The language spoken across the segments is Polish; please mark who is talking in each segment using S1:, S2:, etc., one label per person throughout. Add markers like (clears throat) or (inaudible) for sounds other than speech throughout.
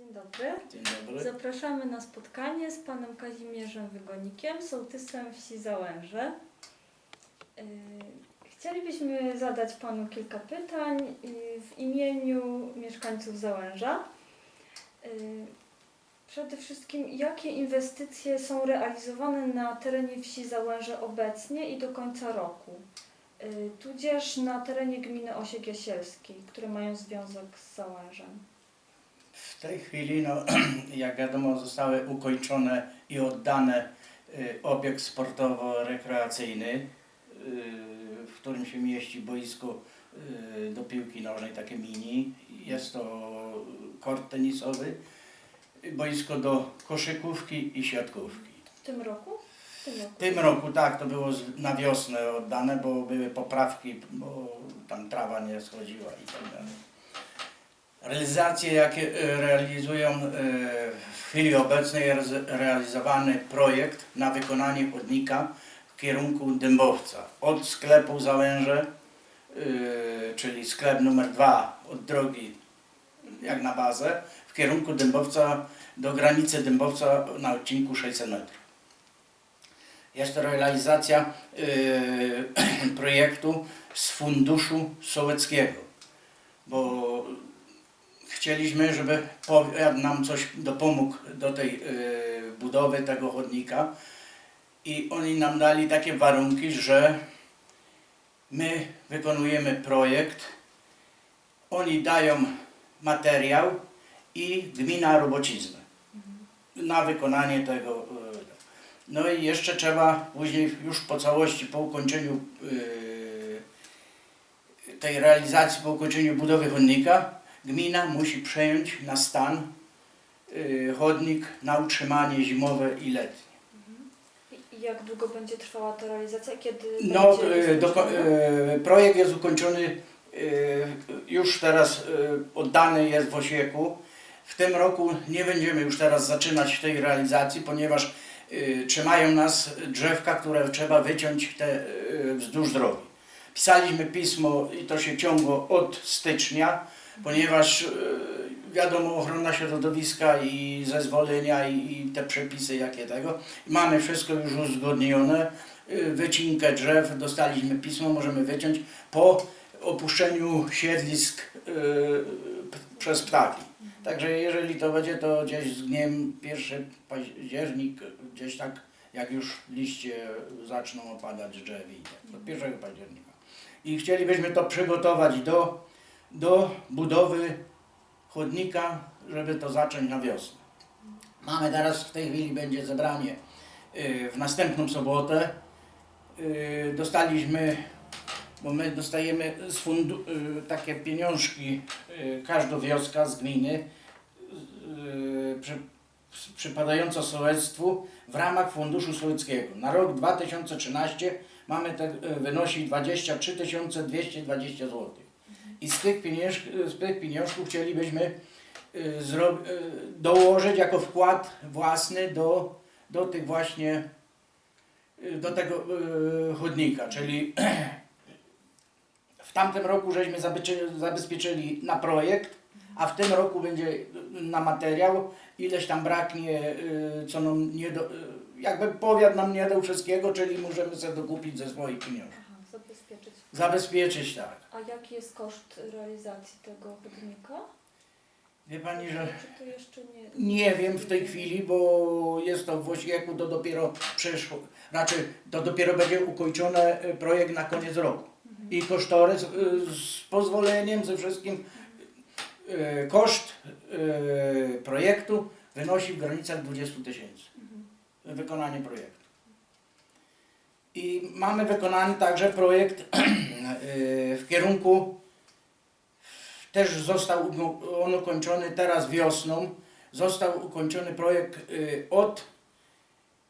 S1: Dzień dobry.
S2: Dzień dobry.
S1: Zapraszamy na spotkanie z panem Kazimierzem Wygonikiem, sołtysem wsi Załęże. Yy, Chcielibyśmy zadać panu kilka pytań w imieniu mieszkańców Załęża. Yy, Przede wszystkim, jakie inwestycje są realizowane na terenie wsi Załęże obecnie i do końca roku? Yy, Tudzież na terenie gminy Osiek Jasielskiej, które mają związek z Załężem.
S2: W tej chwili, no, (clears throat) jak wiadomo, zostały ukończone i oddane y, obiekt sportowo-rekreacyjny, y, w którym się mieści boisko y, do piłki nożnej, takie mini. Jest to kort tenisowy, boisko do koszykówki i siatkówki.
S1: W tym roku? W tym roku.
S2: Tym roku tak, to było na wiosnę oddane, bo były poprawki, bo tam trawa nie schodziła i tak dalej. Realizacje, jakie e, realizują e, w chwili obecnej, realizowany projekt na wykonanie chodnika w kierunku Dębowca. Od sklepu Załęże, e, czyli sklep numer dwa od drogi jak na bazę, w kierunku Dębowca do granicy Dębowca na odcinku 600 metrów. Jest to realizacja (clears throat) projektu z funduszu sołeckiego, bo chcieliśmy, żeby powiat nam coś dopomógł do tej y, budowy tego chodnika i oni nam dali takie warunki, że my wykonujemy projekt, oni dają materiał i gmina robociznę na wykonanie tego. y, no i jeszcze trzeba później już po całości, po ukończeniu yy, tej realizacji, po ukończeniu budowy chodnika, gmina musi przejąć na stan yy, chodnik na utrzymanie zimowe i letnie.
S1: I- I jak długo będzie trwała ta realizacja? Kiedy
S2: No, doko-
S1: rozpoczęta?
S2: yy, projekt jest ukończony, już teraz oddany jest w Osieku. W tym roku nie będziemy już teraz zaczynać tej realizacji, ponieważ y, trzymają nas drzewka, które trzeba wyciąć te, y, wzdłuż drogi. Pisaliśmy pismo i to się ciągło od stycznia, ponieważ y, wiadomo ochrona środowiska i zezwolenia i, i te przepisy jakie tego. Mamy wszystko już uzgodnione, y, wycinkę drzew, dostaliśmy pismo, możemy wyciąć po opuszczeniu siedlisk p- przez ptaki. Także jeżeli to będzie, to gdzieś z dniem 1 październik, gdzieś tak jak już liście zaczną opadać drzew i tak, od 1 października. I chcielibyśmy to przygotować do, do budowy chodnika, żeby to zacząć na wiosnę. Mamy teraz w tej chwili będzie zebranie y, w następną sobotę. Y, Dostaliśmy, bo my dostajemy y, takie pieniążki, każda wioska z gminy, przy, przypadająca sołectwu w ramach Funduszu Sołeckiego. Na rok 2013 mamy te, wynosi 23 220 zł. I z tych, pieniążk, z tych pieniążków chcielibyśmy y, y, dołożyć jako wkład własny do, do tych właśnie y, do tego chodnika, czyli (clears throat) w tamtym roku żeśmy zabezpieczyli na projekt, a w tym roku będzie na materiał, ileś tam braknie, co nam nie do, jakby powiat nam nie dał wszystkiego, czyli możemy sobie dokupić ze swoich pieniędzy.
S1: Zabezpieczyć.
S2: Tak.
S1: A jaki jest koszt realizacji tego chodnika?
S2: Wie Pani, że
S1: Czy to jeszcze nie?
S2: nie wiem w tej chwili, bo jest to w Osieku, to dopiero przyszło, raczej to dopiero będzie ukończony y, projekt na koniec roku. I kosztorys y, z pozwoleniem, ze wszystkim, y, koszt projektu wynosi w granicach 20 tysięcy.
S1: Mhm.
S2: Wykonanie projektu. I mamy wykonany także projekt y, (clears throat) w kierunku, też został on ukończony teraz wiosną, został ukończony projekt y, od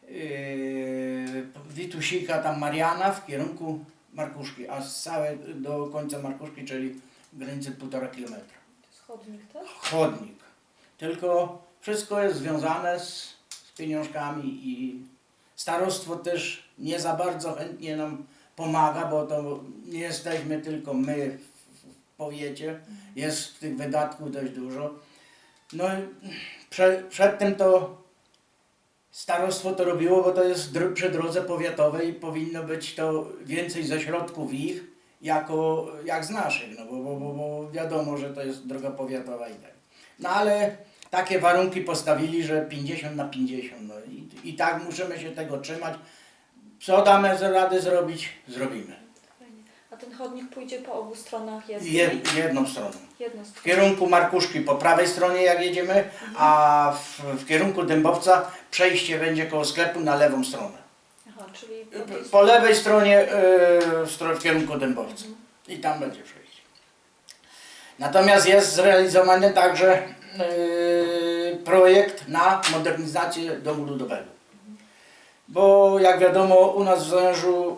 S2: y, Witusika, tam Mariana w kierunku Markuszki, a całe do końca Markuszki, czyli granicy półtora kilometra.
S1: Chodnik, tak?
S2: Chodnik. Tylko wszystko jest związane z, z pieniążkami i starostwo też nie za bardzo chętnie nam pomaga, bo to nie jesteśmy tylko my w, powiecie, jest tych wydatków dość dużo. No prze, przedtem to starostwo to robiło, bo to jest dro, przy drodze powiatowej powinno być to więcej ze środków ich jako, jak z naszych, no bo, bo, bo, bo wiadomo, że to jest droga powiatowa i tak. No ale takie warunki postawili, że 50 na 50, no i, i tak musimy się tego trzymać. Co damy z radę zrobić, zrobimy.
S1: A ten chodnik pójdzie po obu stronach jezdni?
S2: Je, jedną stroną.
S1: Jedną
S2: W kierunku Markuszki po prawej stronie jak jedziemy, a w, w kierunku Dębowca przejście będzie koło sklepu na lewą stronę.
S1: Aha, czyli po tej
S2: Po lewej stronie yy, w, kierunku Dębowca i tam będzie przejście. Natomiast jest zrealizowany także projekt na modernizację domu ludowego. Bo jak wiadomo u nas w Zależu,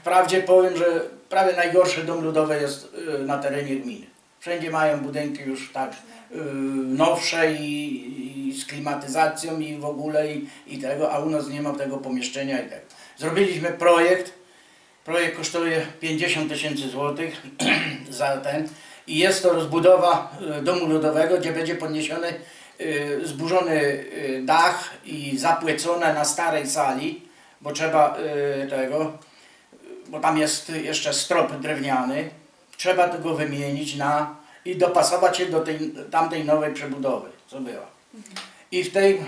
S2: wprawdzie powiem, że prawie najgorszy dom ludowy jest yy, na terenie gminy. Wszędzie mają budynki już tak yy, nowsze i, i z klimatyzacją i w ogóle i, i tego, a u nas nie ma tego pomieszczenia i tego. Zrobiliśmy projekt, projekt kosztuje 50 tysięcy złotych (clears throat) za ten i jest to rozbudowa y, domu ludowego, gdzie będzie podniesiony y, zburzony y, dach i zapłycone na starej sali, bo trzeba tego, bo tam jest jeszcze strop drewniany, trzeba tego wymienić na i dopasować się do tej tamtej nowej przebudowy, co była. I w tej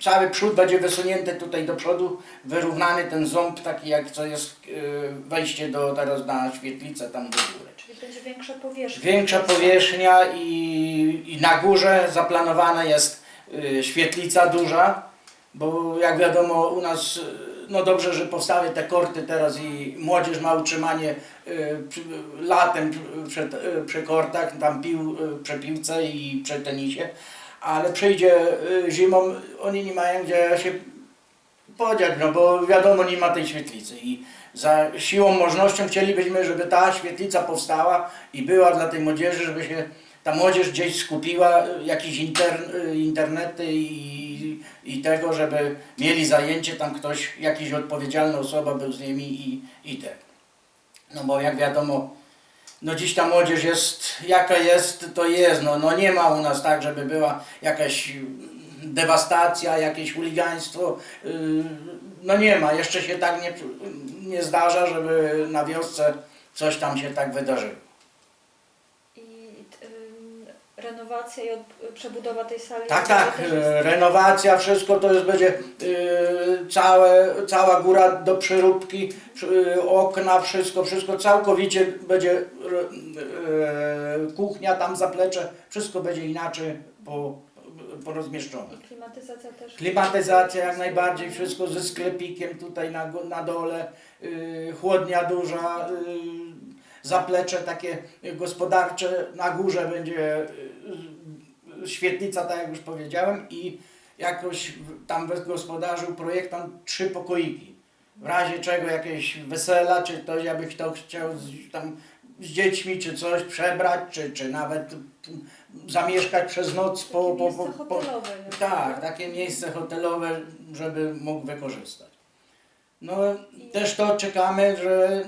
S2: cały przód będzie wysunięty tutaj do przodu, wyrównany ten ząb taki jak co jest wejście do teraz na świetlicę tam do góry.
S1: Czyli będzie większa powierzchnia.
S2: Większa powierzchnia i, i na górze zaplanowana jest y, świetlica duża, bo jak wiadomo u nas, y, no dobrze, że powstały te korty teraz i młodzież ma utrzymanie y, latem przy, przy, kortach, tam pił, y, przy piłce i przy tenisie, ale przyjdzie zimą, oni nie mają gdzie się podziać, no bo wiadomo nie ma tej świetlicy i za siłą możliwością chcielibyśmy, żeby ta świetlica powstała i była dla tej młodzieży, żeby się ta młodzież gdzieś skupiła, y, jakieś inter, y, internety i, i tego, żeby mieli zajęcie, tam ktoś, jakiś odpowiedzialna osoba był z nimi i, i te. No bo jak wiadomo, no dziś ta młodzież jest, jaka jest, to jest, no, no nie ma u nas tak, żeby była jakaś dewastacja, jakieś chuligaństwo, yy, no nie ma, jeszcze się tak nie, nie zdarza, żeby na wiosce coś tam się tak wydarzyło.
S1: I ym, renowacja i od, przebudowa tej sali.
S2: Tak, tak,
S1: też jest-
S2: renowacja, wszystko to jest będzie e, całe, cała góra do przeróbki, przy- e, okna, wszystko, wszystko całkowicie będzie e, kuchnia, tam zaplecze, wszystko będzie inaczej po, porozmieszczone.
S1: I klimatyzacja też.
S2: Klimatyzacja jak najbardziej, wszystko ze sklepikiem tutaj na, na dole, yy, chłodnia duża, yy, zaplecze takie gospodarcze, na górze będzie yy, świetlica, tak jak już powiedziałem i jakoś tam wygospodarzył projektant trzy pokoiki. W razie czego jakieś wesela, czy ktoś aby kto chciał z, tam z dziećmi, czy coś przebrać, czy, czy nawet zamieszkać przez noc po,
S1: Takie
S2: po, po, po,
S1: hotelowe. nie?
S2: tak, takie miejsce hotelowe, żeby mógł wykorzystać. No też to czekamy, że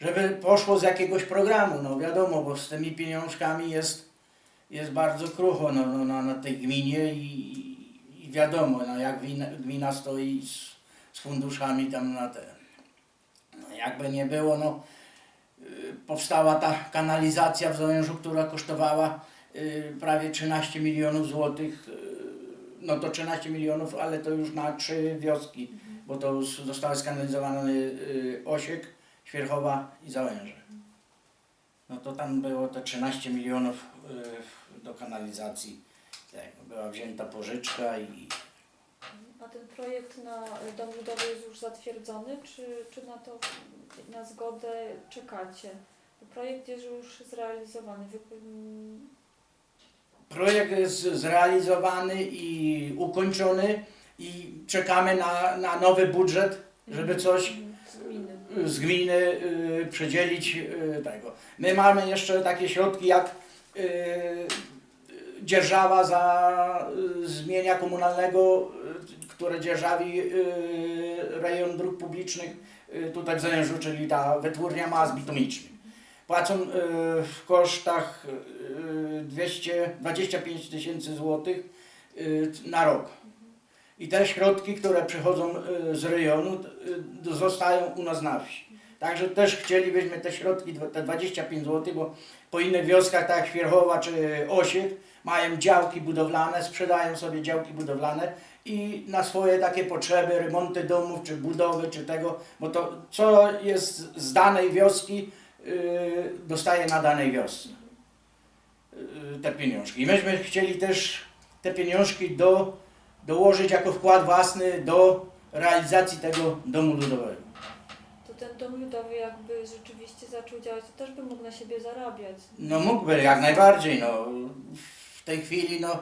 S2: żeby poszło z jakiegoś programu, no wiadomo, bo z tymi pieniążkami jest, jest bardzo krucho no, no, na, na tej gminie i, i wiadomo, no, jak gmina, gmina stoi z, z funduszami tam na te. No, jakby nie było, no powstała ta kanalizacja w Załężu, która kosztowała y, prawie 13 milionów złotych. y, No to 13 milionów, ale to już na trzy wioski, bo to zostały skanalizowane y, Osiek, Świerchowa i Załęże. No to tam było te 13 milionów do kanalizacji. Tego. Była wzięta pożyczka i
S1: A ten projekt na dom ludowy jest już zatwierdzony, czy, czy na to na zgodę czekacie? Projekt jest już zrealizowany. Wy,
S2: projekt jest zrealizowany i ukończony i czekamy na, na nowy budżet, żeby coś
S1: ym, z gminy.
S2: z gminy y, przedzielić y, tego. My mamy jeszcze takie środki jak y, dzierżawa za y, zmienia komunalnego, y, które dzierżawi y, rejon dróg publicznych y, tutaj w Zężu, czyli ta wytwórnia mas bitumicznych. Płacą e, w kosztach e, 225 tysięcy złotych e, na rok. I te środki, które przychodzą e, z rejonu, e, zostają u nas na wsi. Także też chcielibyśmy te środki, te 25 zł, bo po innych wioskach, tak jak Świerchowa czy Osiek, mają działki budowlane, sprzedają sobie działki budowlane i na swoje takie potrzeby, remonty domów, czy budowy, czy tego, bo to co jest z danej wioski, dostaje na danej wiosce yy, te pieniążki. I myśmy chcieli też te pieniążki do, dołożyć jako wkład własny do realizacji tego domu ludowego.
S1: To ten dom ludowy jakby rzeczywiście zaczął działać, to też by mógł na siebie zarabiać.
S2: No mógłby, jak najbardziej, no. W tej chwili, no,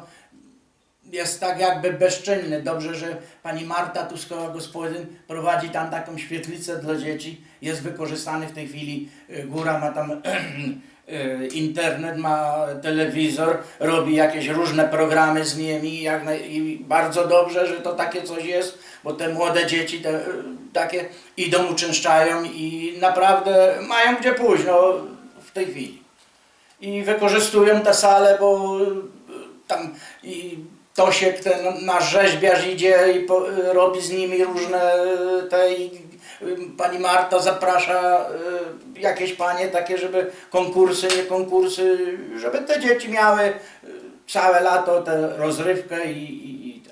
S2: jest tak jakby bezczynny. Dobrze, że pani Marta tu z koła gospodyń prowadzi tam taką świetlicę dla dzieci. Jest wykorzystany w tej chwili, y, góra ma tam (clears throat) y, internet, ma telewizor, robi jakieś różne programy z nimi jak naj, i bardzo dobrze, że to takie coś jest, bo te młode dzieci te, y, takie idą, uczęszczają i naprawdę mają gdzie pójść, no, w tej chwili i wykorzystują tę salę, bo tam i Tosiek, ten nasz rzeźbiarz idzie i po, y, robi z nimi różne y, te y, pani Marta zaprasza jakieś panie takie, żeby konkursy, nie konkursy, żeby te dzieci miały całe lato tę rozrywkę i, i, i te.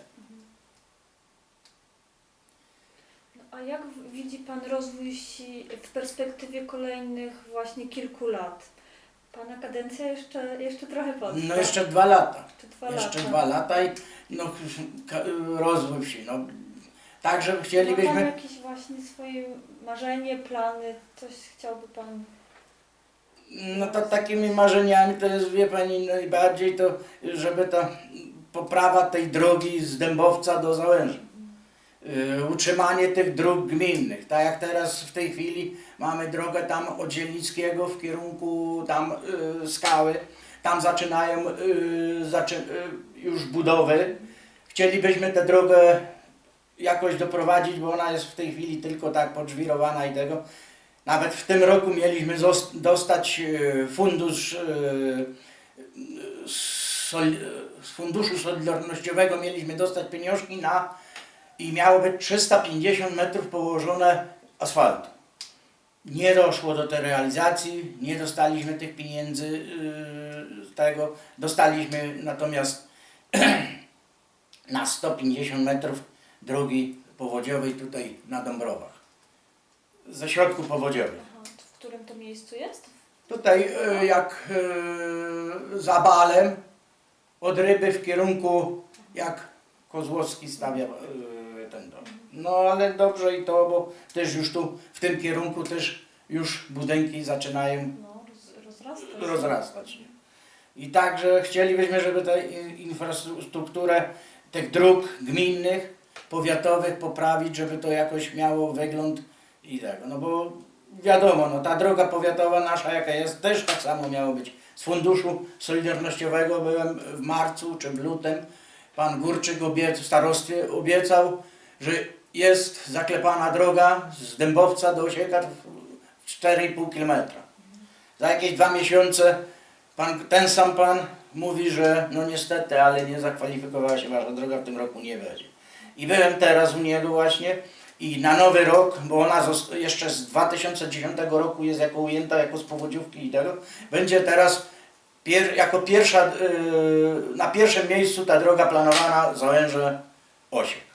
S1: No, a jak widzi Pan rozwój wsi w perspektywie kolejnych właśnie kilku lat? Pana kadencja jeszcze, jeszcze trochę potrwa.
S2: No jeszcze dwa lata.
S1: Jeszcze dwa
S2: jeszcze
S1: lata.
S2: dwa lata i no, ka- rozwój wsi. No. Także
S1: Ma Pan
S2: chcielibyśmy...
S1: jakieś właśnie swoje marzenie, plany, coś chciałby Pan...
S2: No to takimi marzeniami to jest, wie Pani, najbardziej to, żeby ta poprawa tej drogi z Dębowca do Załęża. Yy, utrzymanie tych dróg gminnych. Tak jak teraz w tej chwili mamy drogę tam od Zielnickiego w kierunku tam yy, skały. Tam zaczynają zaczy, yy, już budowy. Chcielibyśmy tę drogę jakoś doprowadzić, bo ona jest w tej chwili tylko tak podżwirowana i tego. Nawet w tym roku mieliśmy dostać fundusz z Funduszu Solidarnościowego mieliśmy dostać pieniążki na i miało być 350 metrów położone asfaltu. Nie doszło do tej realizacji, nie dostaliśmy tych pieniędzy yy, tego. Dostaliśmy natomiast (clears throat) na 150 metrów drogi powodziowej tutaj na Dąbrowach. Ze środków powodziowych.
S1: Aha, w którym to miejscu jest?
S2: Tutaj e, jak e, za balem od ryby w kierunku jak Kozłowski stawia dom. No ale dobrze i to, bo też już tu w tym kierunku też już budynki zaczynają
S1: No, roz,
S2: rozrastać. I także chcielibyśmy, żeby tę i- infrastrukturę tych dróg gminnych, powiatowych poprawić, żeby to jakoś miało wygląd i tego. No bo wiadomo, no ta droga powiatowa nasza jaka jest, też tak samo miało być. Z Funduszu Solidarnościowego byłem w marcu czy w lutym. Pan Górczyk obiec, w starostwie obiecał, że jest zaklepana droga z Dębowca do Osieka w 4,5 kilometra. Za jakieś dwa miesiące pan, ten sam pan mówi, że no niestety, ale nie zakwalifikowała się wasza droga w tym roku nie będzie. I byłem teraz u niego właśnie i na nowy rok, bo ona jeszcze z 2010 roku jest jako ujęta jako z powodziówki i tego, będzie teraz pier, jako pierwsza, yy, na pierwszym miejscu ta droga planowana Załęże 8.